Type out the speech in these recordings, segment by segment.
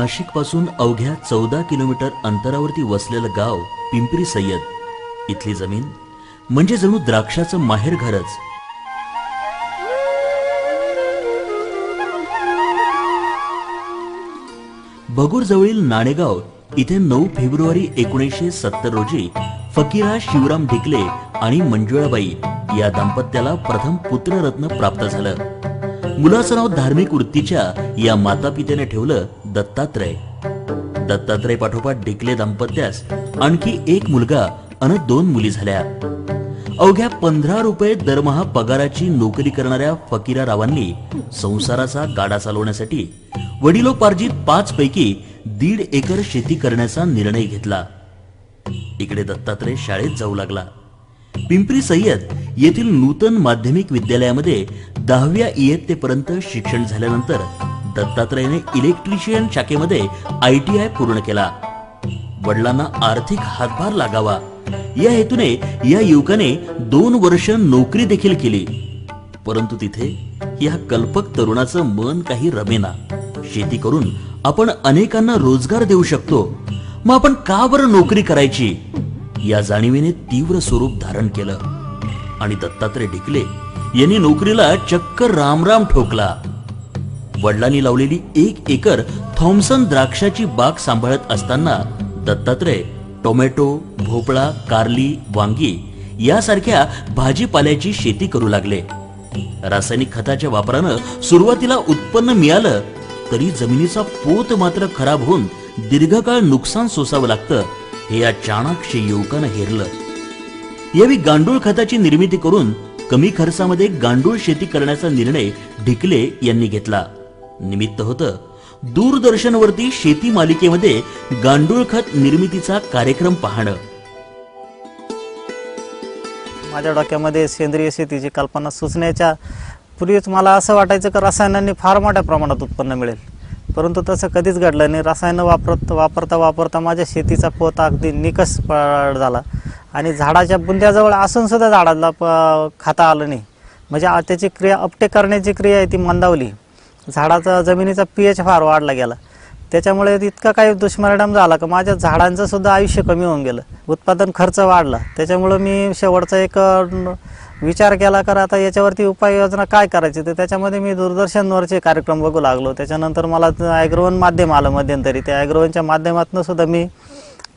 नाशिकपासून अवघ्या चौदा किलोमीटर अंतरावरती वसलेलं गाव पिंपरी सय्यद. इथली जमीन म्हणजे जणू द्राक्षाचं माहेर घरच. भगूर जवळील नाणेगाव इथे नऊ फेब्रुवारी एकोणीसशे सत्तर रोजी फकीरा शिवराम ढिकले आणि मंजुळाबाई या दाम्पत्याला प्रथम पुत्ररत्न प्राप्त झालं. मुलाचं नाव धार्मिक वृत्तीच्या या माता पित्याने ठेवलं दत्तात्रय. दत्तात्रय पाठोपाठ डिकले दाम्पत्यास आणखी एक मुलगा अन दोन मुली झाल्या. अवघ्या पंधरा रुपये दरमहा पगाराची नोकरी करणाऱ्या फकीरा रावांनी संसाराचा गाडा चालवण्यासाठी वडिलोपार्जित पाच पैकी दीड एकर शेती करण्याचा निर्णय घेतला. इकडे दत्तात्रय शाळेत जाऊ लागला. पिंपरी सय्यद येथील नूतन माध्यमिक विद्यालयामध्ये दहाव्या इयत्तेपर्यंत शिक्षण झाल्यानंतर दत्तात्रयने इलेक्ट्रिशियन शाखेमध्ये आय टी आय पूर्ण केला. वडिलांना आर्थिक हातभार लागावा. या हेतूने या युवकाने दोन वर्ष नोकरी देखील केली. परंतु तिथे या कल्पक तरुणाचं मन काही रमेना. शेती करून आपण अनेकांना रोजगार देऊ शकतो. मग आपण का बरं नोकरी करायची? या जाणीवेने तीव्र स्वरूप धारण केलं. आणि दत्तात्रय ढिकले. यांनी नोकरीला चक्क रामराम ठोकला. वडिलांनी लावलेली एक एकर थॉम्सन द्राक्षाची बाग सांभाळत असताना दत्तात्रय टोमॅटो भोपळा कारली वांगी यासारख्या भाजीपाल्याची शेती करू लागले. रासायनिक खताच्या वापरानं सुरुवातीला उत्पन्न मिळालं तरी जमिनीचा पोत मात्र खराब होऊन दीर्घकाळ नुकसान सोसावं लागतं हे या चाणाक्ष युवकानं हेरलं. यावेळी गांडूळ खताची निर्मिती करून कमी खर्चामध्ये गांडूळ शेती करण्याचा निर्णय ढिकले यांनी घेतला. निमित्त होतं. दूरदर्शनवरती शेती मालिकेमध्ये गांडूळ खत निर्मितीचा कार्यक्रम पाहणं. माझ्या डोक्यामध्ये सेंद्रिय शेतीची कल्पना सुचण्याच्या पूर्वीच मला असं वाटायचं की रसायनांनी फार मोठ्या प्रमाणात उत्पन्न मिळेल. परंतु तसं कधीच घडलं नाही. रसायनं वापरत वापरता वापरता माझ्या शेतीचा पोत अगदी निकस प- झाला. आणि झाडाच्या बुंद्याजवळ असून सुद्धा झाडाला प खाता आलं नाही. म्हणजे आ- त्याची क्रिया अपटेक करण्याची क्रिया आहे ती मंदावली. झाडाचा जमिनीचा पी एच फार वाढला गेला. त्याच्यामुळे इतका काही दुष्परिणाम झाला का माझ्या झाडांचं सुद्धा आयुष्य कमी होऊन गेलं. उत्पादन खर्च वाढला. त्याच्यामुळं मी शेवटचा एक विचार केला कर आता याच्यावरती उपाययोजना काय करायची? तर त्याच्यामध्ये मी दूरदर्शनवरचे कार्यक्रम बघू लागलो. त्याच्यानंतर मला ॲग्रोवन माध्यम आलं मध्यंतरी. त्या ॲग्रोवनच्या माध्यमातून सुद्धा मी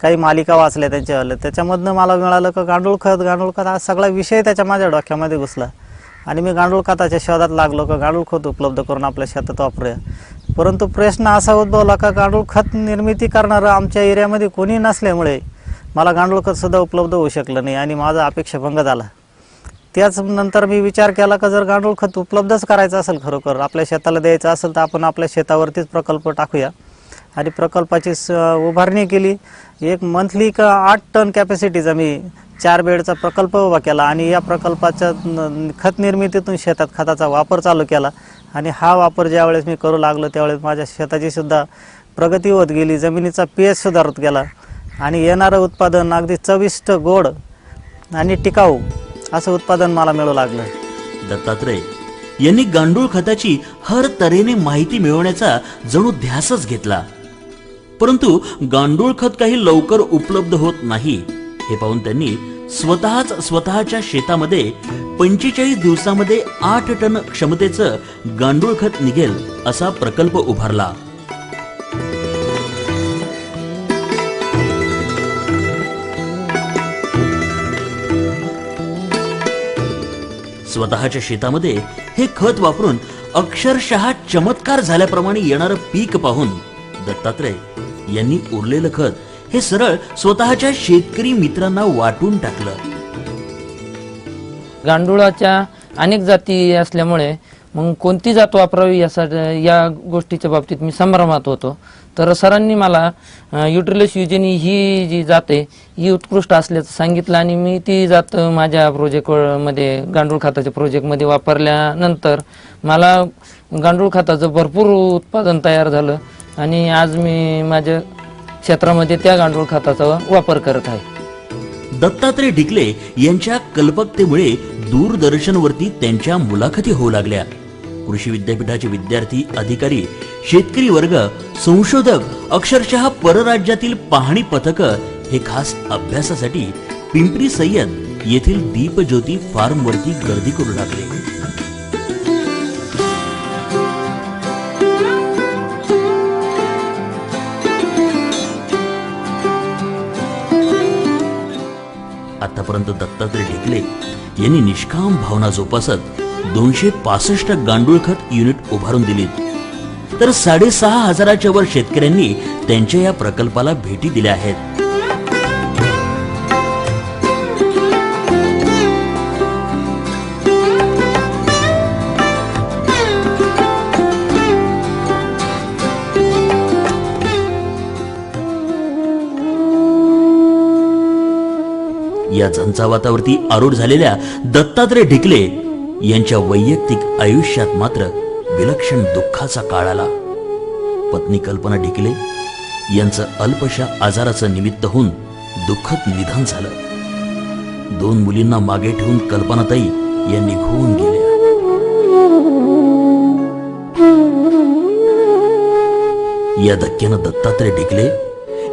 काही मालिका वाचल्या त्यांच्यावाल्या त्याच्यामधनं मला मिळालं का गांडूळ खत गांडूळ खत हा सगळा विषय त्याच्या माझ्या डोक्यामध्ये घुसला. आणि मी गांडूळ खताच्या शोधात लागलो का गांडूळ खत उपलब्ध करून आपल्या शेतात वापरूया. परंतु प्रश्न असा उद्भवला का गांडूळ खत निर्मिती करणारं आमच्या एरियामध्ये कोणी नसल्यामुळे मला गांडूळ खत सुद्धा उपलब्ध होऊ शकलं नाही आणि माझा अपेक्षाभंग झाला. त्याच नंतर मी विचार केला का जर गांडूळ खत उपलब्धच करायचं असेल खरोखर आपल्या शेताला द्यायचं असेल तर आपण आपल्या शेतावरतीच प्रकल्प टाकूया. आणि प्रकल्पाची स उभारणी केली. एक मंथली का आठ टन कॅपॅसिटीचा मी चार बेडचा प्रकल्प उभा केला आणि या प्रकल्पाच्या खत निर्मितीतून शेतात खताचा वापर चालू केला. आणि हा वापर ज्यावेळेस मी करू लागलो त्यावेळेस माझ्या शेताची सुद्धा प्रगती होत गेली. जमिनीचा पी सुधारत गेला. आणि येणारं उत्पादन अगदी चविष्ट गोड आणि टिकाऊ असं उत्पादन मला मिळू लागलं. दत्तात्रय यांनी गांडूळ खताची हर तऱ्हेने माहिती मिळवण्याचा जणू ध्यासच घेतला. परंतु गांडूळ खत काही लवकर उपलब्ध होत नाही. हे पाहून त्यांनी स्वतःच स्वतःच्या शेतामध्ये पंचेचाळीस दिवसामध्ये आठ टन क्षमतेचं गांडूळ खत निघेल असा प्रकल्प उभारला. स्वतःच्या शेतामध्ये हे खत वापरून अक्षरशः चमत्कार झाल्याप्रमाणे येणारं पीक पाहून दत्तात्रय यांनी उरलेलं खत हे सरळ स्वतःच्या शेतकरी मित्रांना वाटून टाकलं. गांडुळाच्या अनेक जाती असल्यामुळे मग कोणती जात वापरावी यासाठी या गोष्टीच्या बाबतीत मी संभ्रमात होतो. तर सरांनी मला युट्रिलस युजेनी ही जी जात आहे ही उत्कृष्ट असल्याचं सांगितलं आणि मी ती जात माझ्या प्रोजेक्टमध्ये गांडूळ खताच्या प्रोजेक्टमध्ये वापरल्यानंतर मला गांडूळ खताचं भरपूर उत्पादन तयार झालं आणि आज मी माझ्या क्षेत्रामध्ये त्या गांडूळ खताचा वापर करत आहे. दत्तात्रय ढिकले यांच्या कल्पकतेमुळे दूरदर्शनवरती त्यांच्या मुलाखती होऊ लागल्या. कृषी विद्यापीठाचे विद्यार्थी अधिकारी शेतकरी वर्ग संशोधक अक्षरशः परराज्यातील पाहणी पथक हे खास अभ्यासासाठी पिंपरी सय्यद येथील दीपज्योती फार्मवरती गर्दी करू लागले. आतापर्यंत दत्तात्रय ढेकले यांनी निष्काम भावना जोपासत दोनशे पासष्ट गांडूळ खत युनिट उभारून दिली. तर साडेसहा हजाराच्या वर शेतकऱ्यांनी त्यांच्या या प्रकल्पाला भेटी दिल्या आहेत. या झंझावातावरती आरूढ झालेल्या दत्तात्रय ढिकले यांच्या वैयक्तिक आयुष्यात मात्र विलक्षण दुःखाचा काळ आला. पत्नी कल्पना ढिकले यांचं अल्पशा आजाराचं निमित्त होऊन दुःखद निधन झालं. दोन मुलींना मागे ठेवून कल्पनाताई यांनी निघून गेल्या. या धक्क्यानं दत्तात्रय ढिकले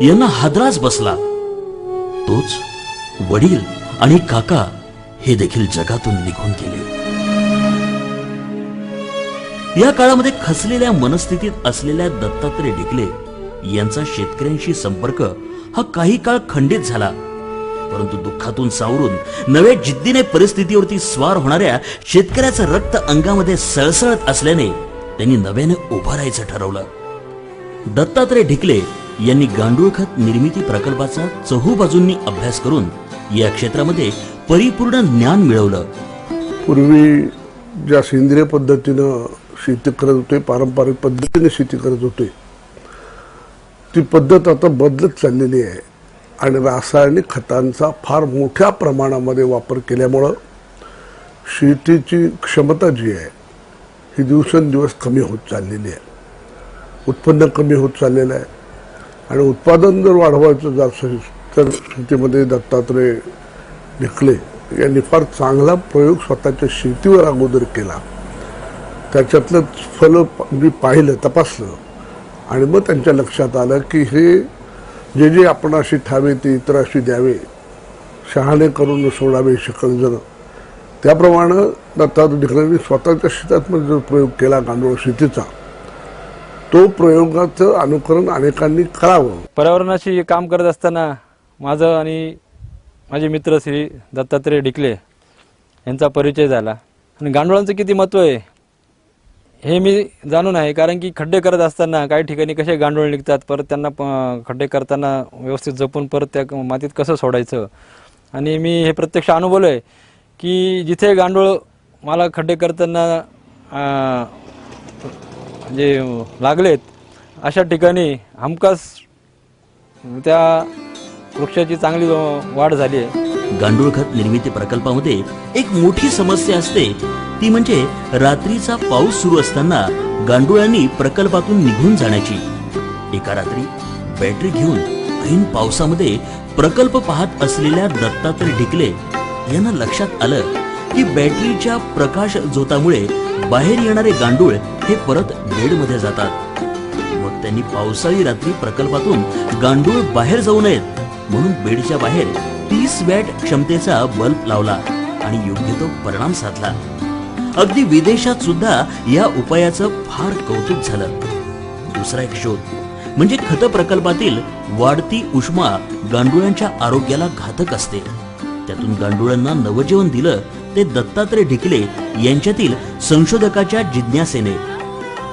यांना हादराच बसला. तोच वडील आणि काका हे देखील जगातून निघून गेले. या काळामध्ये खचलेल्या मनस्थितीत असलेल्या दत्तात्रय ढिकले यांचा शेतकऱ्यांशी संपर्क हा काही काळ खंडित झाला. परंतु दुःखातून सावरून नव्या जिद्दीने परिस्थितीवरती स्वार होणाऱ्या शेतकऱ्याचं रक्त अंगामध्ये सळसळत असल्याने त्यांनी नव्याने उभं राहायचं ठरवलं. दत्तात्रय ढिकले यांनी गांडूळ खत निर्मिती प्रकल्पाचा चहू बाजूंनी अभ्यास करून या क्षेत्रामध्ये परिपूर्ण ज्ञान मिळवलं. पूर्वी ज्या सेंद्रिय पद्धतीनं शेती करत होते पारंपरिक पद्धतीने शेती करत होते ती पद्धत आता बदलत चाललेली आहे. आणि रासायनिक खतांचा फार मोठ्या प्रमाणामध्ये वापर केल्यामुळं शेतीची क्षमता जी आहे ही दिवसेंदिवस कमी होत चाललेली आहे. उत्पन्न कमी होत चाललेलं आहे. आणि उत्पादन जर वाढवायचं जात तर शेतीमध्ये दत्तात्रय ढिकले यांनी फार चांगला प्रयोग स्वतःच्या शेतीवर अगोदर केला. त्याच्यातलं फलं मी पाहिलं तपासलं. आणि मग त्यांच्या लक्षात आलं की हे जे जे आपण अशी ठावे ते इतर अशी द्यावे शहाणे करून सोडावे शकल जर त्याप्रमाणे दत्तात्रय ढिकलेंनी स्वतःच्या शेतात जो प्रयोग केला गांडूळ शेतीचा तो प्रयोगाचं अनुकरण अनेकांनी करावं. पर्यावरणाशी काम करत असताना माझं आणि माझे मित्र श्री दत्तात्रय डिकले यांचा परिचय झाला. आणि गांडोळांचं किती महत्त्व आहे हे मी जाणून आहे कारण की खड्डे करत असताना काही ठिकाणी कसे गांडोळ निघतात परत त्यांना प- खड्डे करताना व्यवस्थित जपून परत त्या मातीत कसं सोडायचं. आणि मी हे प्रत्यक्ष अनुभवलं आहे की जिथे गांडोळ मला खड्डे करताना म्हणजे लागलेत अशा ठिकाणी हमखास त्या वृक्षाची चांगली वाढ झाली आहे. गांडूळ खत निर्मिती प्रकल्पामध्ये एक मोठी समस्या असते. ती म्हणजे रात्रीचा पाऊस सुरू असताना गांडुळांनी प्रकल्पातून निघून जाण्याची. एका रात्री बॅटरी घेऊन ऐन पावसामध्ये प्रकल्प पाहत असलेल्या दत्तात्रय ढिकले यांना लक्षात आलं की बॅटरीच्या प्रकाश झोतामुळे बाहेर येणारे गांडूळ हे परत बेडमध्ये जातात. मग त्यांनी पावसाळी रात्री प्रकल्पातून गांडूळ बाहेर जाऊ नयेत. म्हणून बेडच्या बाहेर तीस वॅट क्षमतेचा बल्ब लावला आणि योग्य तो परिणाम साधला. अगदी विदेशात सुद्धा या उपायाचं फार कौतुक झालं. दुसरा एक शोध म्हणजे खत प्रकल्पातील वाढती उष्मा गांडुळांच्या आरोग्याला घातक असते. त्यातून गांडुळांना नवजीवन दिलं ते दत्तात्रय ढिकले यांच्यातील संशोधकाच्या जिज्ञासेने.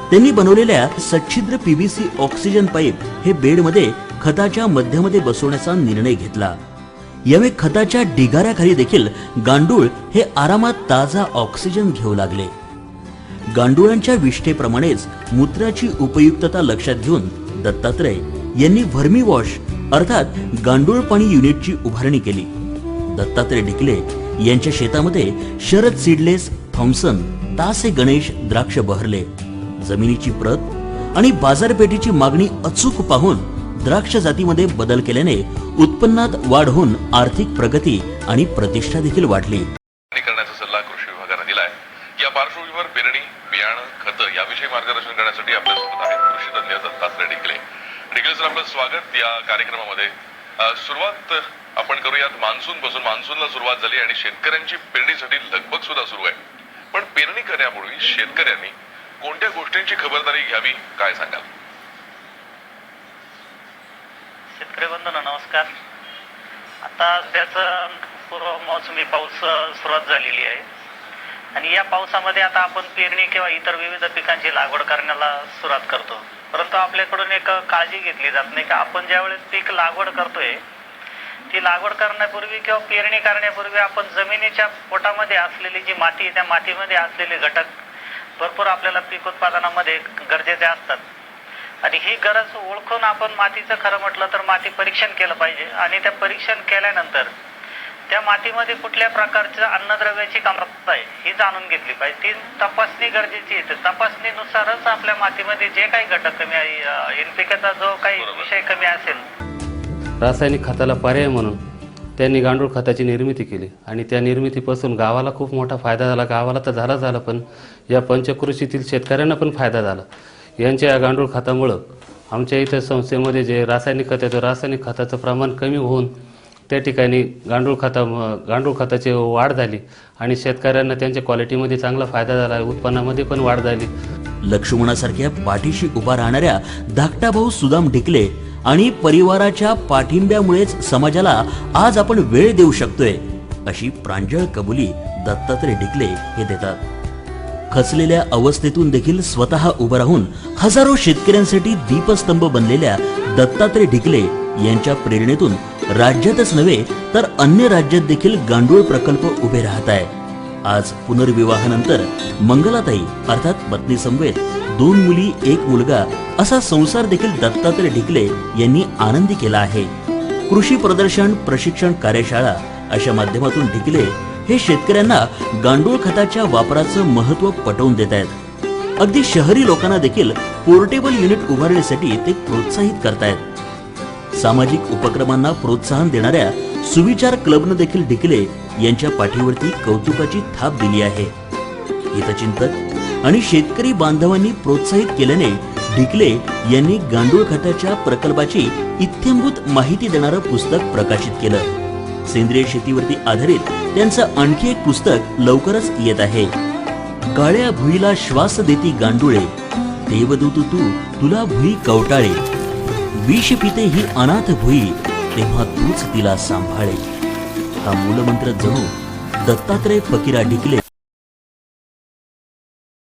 त्यांनी बनवलेल्या सच्छिद्र पीव्हीसी ऑक्सिजन पाईप हे बेडमध्ये खताच्या मध्यामध्ये बसवण्याचा निर्णय घेतला. यावेळी खताच्या ढिगाऱ्याखाली देखील गांडूळ हे आरामात ताजा ऑक्सिजन घेऊ लागले. गांडुळांच्या विष्ठेप्रमाणेच मूत्राची उपयुक्तता लक्षात घेऊन दत्तात्रय यांनी व्हर्मी वॉश अर्थात गांडूळ पाणी युनिटची उभारणी केली. दत्तात्रय डिकले यांच्या शेतामध्ये शरद सीडलेस थॉम्सन तासे गणेश द्राक्ष बहरले. जमिनीची प्रत आणि बाजारपेठेची मागणी अचूक पाहून द्राक्ष जातीमध्ये बदल केल्याने उत्पन्नात वाढ होऊन आर्थिक प्रगती आणि प्रतिष्ठा देखील वाढली. करण्याचा सल्ला कृषी विभागानं दिलाय. या पार्श्वभूमीवर पेरणी बियाणं खत याविषयी मार्गदर्शन करण्यासाठी आपल्यासोबत आहेत कृषी तज्ञ दत्तात्रय डिकले डिकले सर आपलं स्वागत या कार्यक्रमामध्ये. सुरुवात आपण करूयात मान्सून पासून. मान्सूनला सुरुवात झाली आणि शेतकऱ्यांची पेरणीसाठी लगबग सुद्धा सुरू आहे. पण पेरणी करण्यापूर्वी शेतकऱ्यांनी कोणत्या गोष्टींची खबरदारी घ्यावी काय सांगाल? शेतकरी बंधूंनो नमस्कार. आता सध्याचं पूर्व मोसमी पाऊस सुरुवात झालेली आहे. आणि या पावसामध्ये आता आपण पेरणी किंवा इतर विविध पिकांची लागवड करण्याला सुरुवात करतो. परंतु आपल्याकडून एक काळजी घेतली जात नाही का? आपण ज्यावेळेस पीक लागवड करतोय ती लागवड करण्यापूर्वी किंवा पेरणी करण्यापूर्वी आपण जमिनीच्या पोटामध्ये असलेली जी माती आहे त्या मातीमध्ये असलेले घटक भरपूर आपल्याला पीक उत्पादनामध्ये गरजेचे असतात. आणि ही गरज ओळखून आपण मातीचं खरं म्हटलं तर माती परीक्षण केलं पाहिजे. आणि त्या परीक्षण केल्यानंतर त्या मातीमध्ये कुठल्या प्रकारचं अन्नद्रव्याची कमतरता आहे ही जाणून घेतली पाहिजे. ती तपासणी गरजेची आहे. तर तपासणीनुसारच आपल्या मातीमध्ये जे काही घटक कमी आहे एनपीकेचा जो काही विषय कमी असेल. रासायनिक खताला पर्याय म्हणून त्यांनी गांडूळ खताची निर्मिती केली. आणि त्या निर्मितीपासून गावाला खूप मोठा फायदा झाला. गावाला तर झाला झाला पण या पंचकृषीतील शेतकऱ्यांना पण फायदा झाला. यांच्या या गांडूळ खतामुळं आमच्या इथं संस्थेमध्ये जे रासायनिक खत येतं रासायनिक खताचं प्रमाण कमी होऊन त्या ठिकाणी गांडूळ खता गांडूळ खताची वाढ झाली आणि शेतकऱ्यांना त्यांच्या क्वालिटीमध्ये चांगला फायदा झाला उत्पन्नामध्ये पण वाढ झाली. लक्ष्मणासारख्या पाठीशी उभा राहणाऱ्या धाकटा भाऊ सुदाम ढिकले आणि परिवाराच्या पाठिंब्यामुळेच समाजाला आज आपण वेळ देऊ शकतोय अशी प्रांजळ कबुली दत्तात्रय ढिकले हे देतात. खचलेल्या अवस्थेतून देखील स्वतः उभं राहून हजारो शेतकऱ्यांसाठी दीपस्तंभ बनलेल्या दत्तात्रय ढिकले यांच्या प्रेरणेतून राज्यातच नव्हे तर अन्य राज्यात देखील गांडूळ प्रकल्प उभे राहत आहे. आज पुनर्विवाहानंतर मंगलाताई अर्थात पत्नी समवेत दोन मुली एक मुलगा असा संसार देखील दत्तात्रय ढिकले यांनी आनंदी केला आहे. कृषी प्रदर्शन प्रशिक्षण कार्यशाळा अशा माध्यमातून ढिकले हे शेतकऱ्यांना गांडूळ खताच्या वापराचं महत्त्व पटवून देत आहेत. अगदी शहरी लोकांना देखील पोर्टेबल युनिट उभारण्यासाठी ते प्रोत्साहित करतायत सामाजिक उपक्रमांना प्रोत्साहन देणाऱ्या सुविचार क्लबनं देखील ढिकले यांच्या पाठीवरती कौतुकाची थाप दिली आहे. हितचिंतक आणि शेतकरी बांधवांनी प्रोत्साहित केल्याने ढिकले यांनी गांडूळ खताच्या प्रकल्पाची इत्यंभूत माहिती देणारं पुस्तक प्रकाशित केलं. सेंद्रिय शेतीवरती आधारित त्यांचं आणखी एक पुस्तक लवकरच येत आहे. काळ्या भुईला श्वास देती गांडुळे देवदूत तू तुला भुई कवटाळे. विष पिते ही अनाथ भुई तेव्हा तूच तिला सांभाळे. हा मूलमंत्र जणू दत्तात्रय फकीरा ढिकले.